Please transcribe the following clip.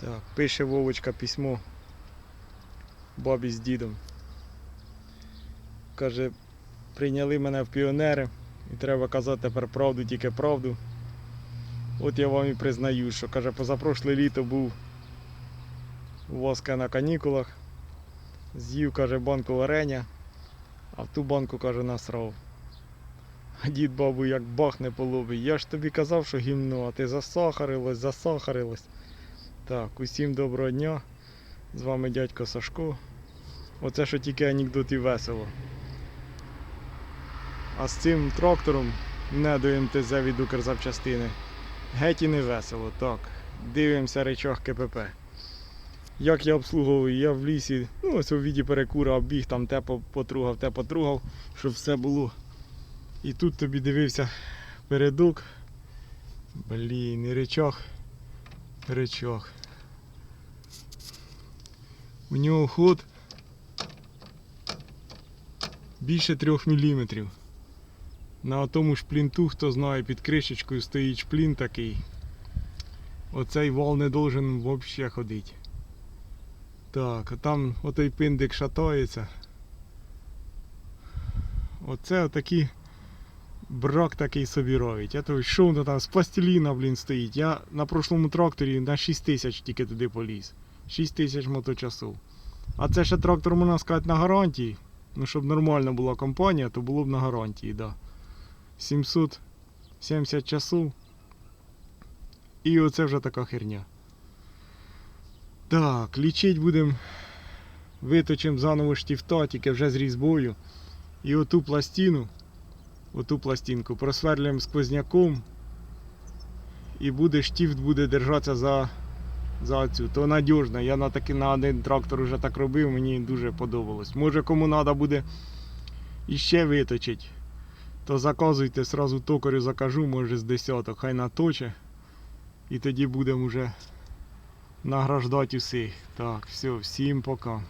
Так, пише Вовочка письмо бабі з дідом. Каже, прийняли мене в піонери і треба казати тепер правду, тільки правду. От я вам і признаю, що каже, позапрошле літо був у Воска на канікулах. З'їв, каже, банку варення, а в ту банку, каже, насрав. А дід бабу як бахне по лобі. Я ж тобі казав, що гімно, а ти засахарилась, засахарилась. Так, усім доброго дня. З вами дядько Сашко. Оце що тільки анекдот і весело. А з цим трактором не до МТЗ від Укрзапчастини. Геть і не весело. Так. Дивимося речах КПП. Як я обслуговую, я в лісі, ну ось у віді перекура обіг, там те потругав, те потругав, щоб все було. І тут тобі дивився передок. Блін, і речах. Речах. У нього ход більше 3 мм. На тому шплінту, хто знає, під кришечкою стоїть шплін такий. Оцей вал не должен взагалі ходити. Так, а там отой пиндик шатається. Оце отакі брак такий собі робить. Я то що воно там з пластиліна, блін, стоїть. Я на прошлому тракторі на 6 тисяч тільки туди поліз. 6 тисяч моточасов. А це ще трактор, можна сказати, на гарантії. Ну, щоб нормальна була компанія, то було б на гарантії, да. 770 часов. І оце вже така херня. Так, лічить будемо. Виточимо заново штифта, тільки вже з різьбою. І оту пластину, оту пластинку просверлюємо сквозняком. І буде штифт буде держатися за, за цю. То надіжно. Я на, таки, на один трактор вже так робив, мені дуже подобалось. Може кому треба буде іще виточити, то заказуйте, сразу токарю закажу, може з десяток, хай наточе. І тоді будемо вже награждати усіх. Так, все, всім пока.